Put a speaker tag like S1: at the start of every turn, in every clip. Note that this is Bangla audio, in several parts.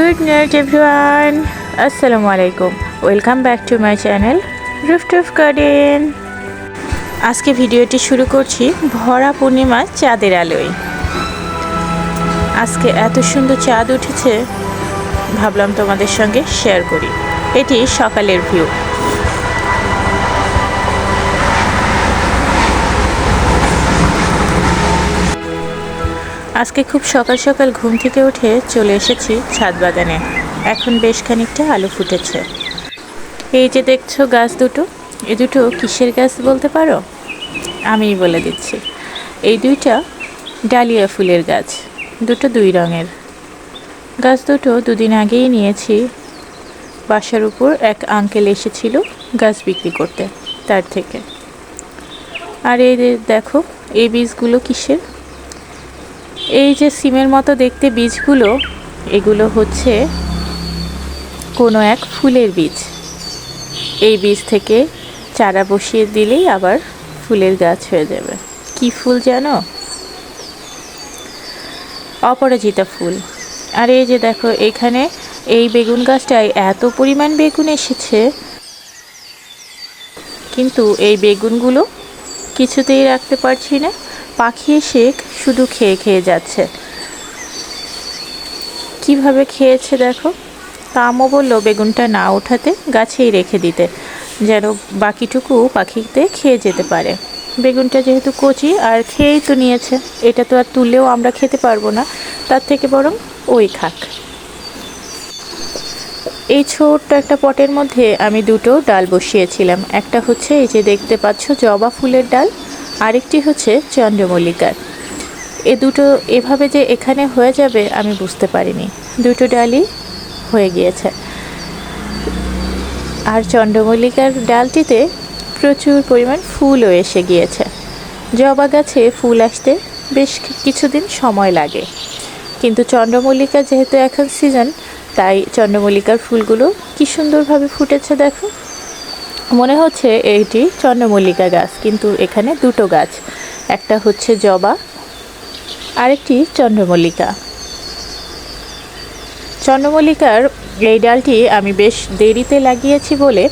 S1: গুড নাইট এভরিওয়ান, আসসালামু আলাইকুম। Welcome back to my channel rooftop garden. আজকে ভিডিওটি শুরু করছি ভরা পূর্ণিমা চাঁদের আলোয়। আজকে এত সুন্দর চাঁদ উঠেছে, ভাবলাম তোমাদের সঙ্গে শেয়ার করি। এটি সকালের ভিউ আজকে খুব সকাল সকাল ঘুম থেকে উঠে চলে এসেছি ছাদ বাগানে। এখন বেশ খানিকটা আলু ফুটেছে। এই যে দেখছ গাছ দুটো এই দুটো কিসের গাছ বলতে পারো? আমিই বলে দিচ্ছি। এই দুইটা ডালিয়া ফুলের গাছ, দুটো দুই রঙের। গাছ দুটো দুদিন আগেই নিয়েছি। বাসার উপর এক আঙ্কেল এসেছিল গাছ বিক্রি করতে, তার থেকে। আর এই দেখো, এই বীজগুলো কিসের? এই যে সিমের মতো দেখতে বীজগুলো, এগুলো হচ্ছে কোনো এক ফুলের বীজ। এই বীজ থেকে চারা বসিয়ে দিলেই আবার ফুলের গাছ হয়ে যাবে। কি ফুল জানো? অপরাজিতা ফুল। আর এই যে দেখো, এখানে এই বেগুন গাছটায় এত পরিমাণ বেগুন এসেছে। কিন্তু এই বেগুনগুলো কিছুতেই রাখতে পারছি না। পাখি এসে শুধু খেয়ে খেয়ে যাচ্ছে। কীভাবে খেয়েছে দেখো? কামও বলল, বেগুনটা না ওঠাতে গাছেই রেখে দিতে, যেন বাকিটুকু পাখিতে খেয়ে যেতে পারে। বেগুনটা যেহেতু কচি, আর খেয়েই তো নিয়েছে, এটা তো আর তুললেও আমরা খেতে পারব না, তার থেকে বরং ওই খাক। এই ছোট্ট একটা পটের মধ্যে আমি দুটো ডাল বসিয়েছিলাম। একটা হচ্ছে এই যে দেখতে পাচ্ছ, জবা ফুলের ডাল আরেকটি হচ্ছে চন্দ্রমল্লিকার। এ দুটো এভাবে যে এখানে হয়ে যাবে, আমি বুঝতে পারিনি। দুটো ডালই হয়ে গিয়েছে। আর চন্দ্রমল্লিকার ডালটিতে প্রচুর পরিমাণ ফুলও এসে গিয়েছে। জবা গাছে ফুল আসতে বেশ কিছুদিন সময় লাগে। কিন্তু চন্দ্রমল্লিকা যেহেতু এখন সিজন তাই চন্দ্রমল্লিকার ফুলগুলো কি সুন্দরভাবে ফুটেছে দেখো। মনে হচ্ছে এইটি চন্দ্রমল্লিকা গাছ, কিন্তু এখানে দুটো গাছ। একটা হচ্ছে জবা, আরেকটি চন্দ্রমল্লিকা। চন্দ্রমল্লিকার এই ডালটি আমি বেশ দেরিতে লাগিয়েছি বলে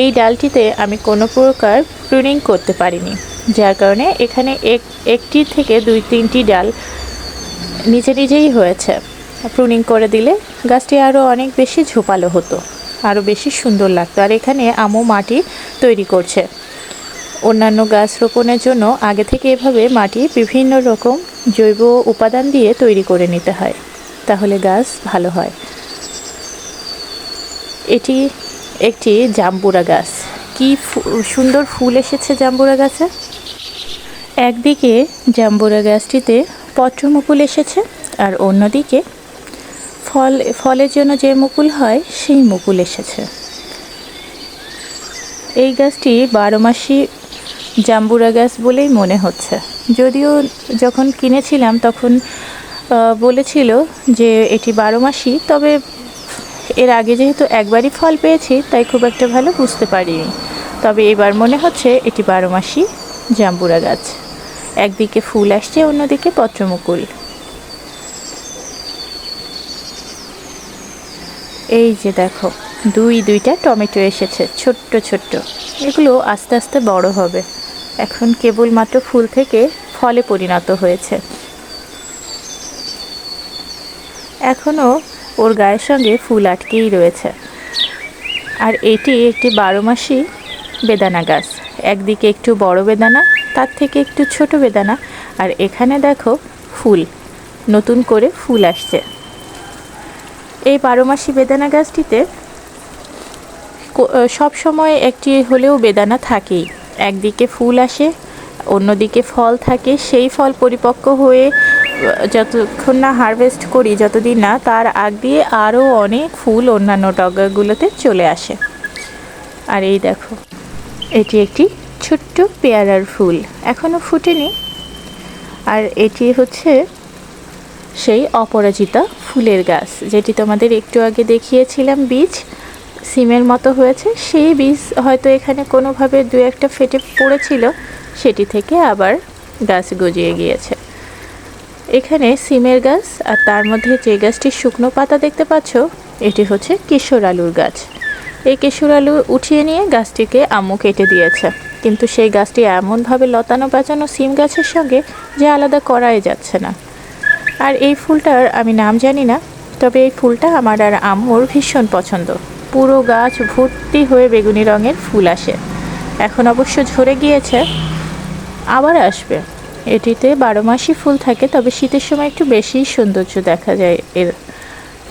S1: এই ডালটিতে আমি কোনো প্রকার প্রুনিং করতে পারিনি। যার কারণে এখানে এক, একটি থেকে দুই, তিনটি ডাল নিজে নিজেই হয়েছে। প্রুনিং করে দিলে গাছটি আরও অনেক বেশি ঝোপালো হতো। আরও বেশি সুন্দর লাগতো। আর এখানে আমও মাটি তৈরি করছে। অন্যান্য গাছ রোপণের জন্য আগে থেকে এভাবে মাটি বিভিন্ন রকম জৈব উপাদান দিয়ে তৈরি করে নিতে হয়। তাহলে গাছ ভালো হয়। এটি একটি জাম্বুরা গাছ। কি সুন্দর ফুল এসেছে জাম্বুরা গাছে? একদিকে জাম্বুরা গাছটিতে পত্রমুকুল এসেছে আর অন্যদিকে ফল, ফলের জন্য যে মুকুল হয়, সেই মুকুল এসেছে। এই গাছটি বারো মাসি জাম্বুরা গাছ বলেই মনে হচ্ছে। যদিও যখন কিনেছিলাম তখন বলেছিল যে এটি বারো মাসি, তবে এর আগে যেহেতু একবারই ফল পেয়েছি, তাই খুব একটা ভালো বুঝতে পারিনি। তবে এবার মনে হচ্ছে এটি বারো মাসি জাম্বুরা গাছ। একদিকে ফুল আসছে, অন্যদিকে পত্রমুকুল। এই যে দেখো, দুই দুইটা টমেটো এসেছে, ছোট্ট ছোট্ট। এগুলো আস্তে আস্তে বড় হবে। এখন কেবলমাত্র ফুল থেকে ফলে পরিণত হয়েছে। এখনও ওর গায়ের সঙ্গে ফুল আটকেই রয়েছে। আর এটি একটি বারো মাসি বেদানা গাছ। একদিকে একটু বড় বেদানা, তার থেকে একটু ছোট বেদানা। আর এখানে দেখো ফুল, নতুন করে ফুল আসছে। এই বারো মাসি বেদানা গাছটিতে সব সময় একটি হলেও বেদানা থাকেই। একদিকে ফুল আসে, অন্যদিকে ফল থাকে। সেই ফল পরিপক্ক হয়ে যতক্ষণ না হারভেস্ট করি, যতদিন না, তার আগ দিয়ে আরও অনেক ফুল অন্যান্য টগাগুলোতে চলে আসে। আর এই দেখো, এটি একটি ছোট্ট পেয়ারার ফুল। এখনও ফুটেনি। আর এটি হচ্ছে সেই অপরাজিতা ফুলের গাছ, যেটি তোমাদের একটু আগে দেখিয়েছিলাম বীজ, সিমের মতো হয়েছে। সেই বীজ হয়তো এখানে কোনোভাবে দু একটা ফেটে পড়েছিল, সেটি থেকে আবার গাছ গজিয়ে গিয়েছে। এখানে সিমের গাছ আর তার মধ্যে যে গাছটির শুকনো পাতা দেখতে পাচ্ছ, এটি হচ্ছে কিশোর আলুর গাছ। এই কিশোর আলু উঠিয়ে নিয়ে গাছটিকে আম্মু কেটে দিয়েছে। কিন্তু সেই গাছটি এমনভাবে লতানো পেঁচানো সিম গাছের সঙ্গে যে আলাদা করাই যাচ্ছে না। আর এই ফুলটার আমি নাম জানি না, তবে এই ফুলটা আমার আর আম্মুর ভীষণ পছন্দ। পুরো গাছ ভর্তি হয়ে বেগুনি রঙের ফুল আসে। এখন অবশ্য ঝরে গিয়েছে, আবার আসবে। এটিতে বারো মাসই ফুল থাকে, তবে শীতের সময় একটু বেশি সৌন্দর্য দেখা যায় এর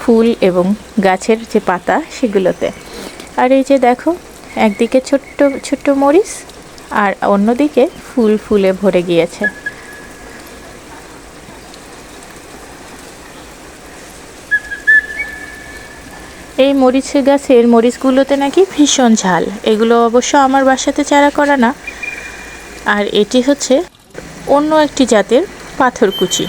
S1: ফুল এবং গাছের যে পাতা সেগুলোতে। আর এই যে দেখো, একদিকে ছোট্ট ছোট্ট মরিচ আর অন্যদিকে ফুল ফুলে ভরে গিয়েছে। এই মরিচ গাছের মরিচগুলোতে নাকি ভীষণ ঝাল। এগুলো অবশ্য আমার বাসাতে চারা করা না। আর এটি হচ্ছে অন্য একটি জাতের পাথরকুচি।